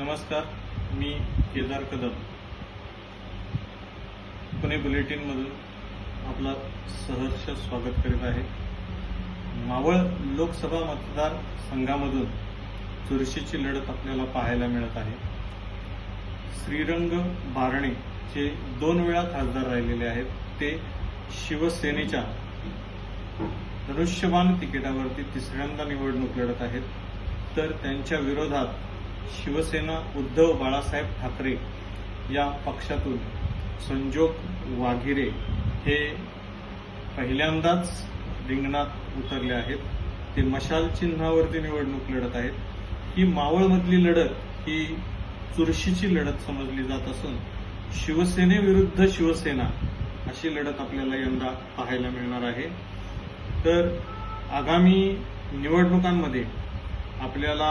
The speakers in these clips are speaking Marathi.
नमस्कार मी केदार कदम. पुणे बुलेटिनमधून आपलं सहर्ष स्वागत करीत आहे. मावळ लोकसभा मतदार संघामधून चुरशीची लढत आपल्याला पाहायला मिळत आहे. श्रीरंग बारणे जे दोन वेळा खासदार राहिलेले आहेत. ते शिवसेनेच्या धनुष्यबाण तिकिटावरती तिसऱ्यांदा निवडणूक लढत आहेत. तर त्यांच्या विरोधात शिवसेना उद्धव बाळासाहेब ठाकरे या पक्षातून संजोग वाघिरे हे पहिल्यांदाच रिंगणात उतरले आहेत. ते मशाल चिन्हावरती निवडणूक लढत आहेत. ही मावळमधली लढत ही चुरशीची लढत समजली जात असून शिवसेनेविरुद्ध शिवसेना अशी लढत आपल्याला यंदा पाहायला मिळणार आहे. तर आगामी निवडणुकांमध्ये आपल्याला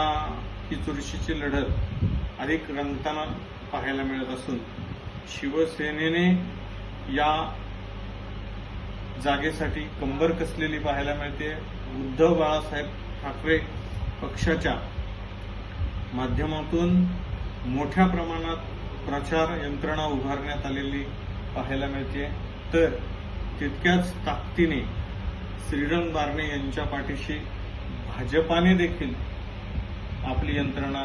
ही चुरशीची लढत अधिक रंगताना पाहायला मिळत असून शिवसेनेने या जागेसाठी कंबर कसलेली पाहायला मिळते. उद्धव बाळासाहेब ठाकरे पक्षाच्या माध्यमातून मोठ्या प्रमाणात प्रचार यंत्रणा उभारण्यात आलेली पाहायला मिळते. तर तितक्याच ताकदीने श्रीरंग बारणे यांच्या पाठीशी भाजपाने देखील आपली यंत्रणा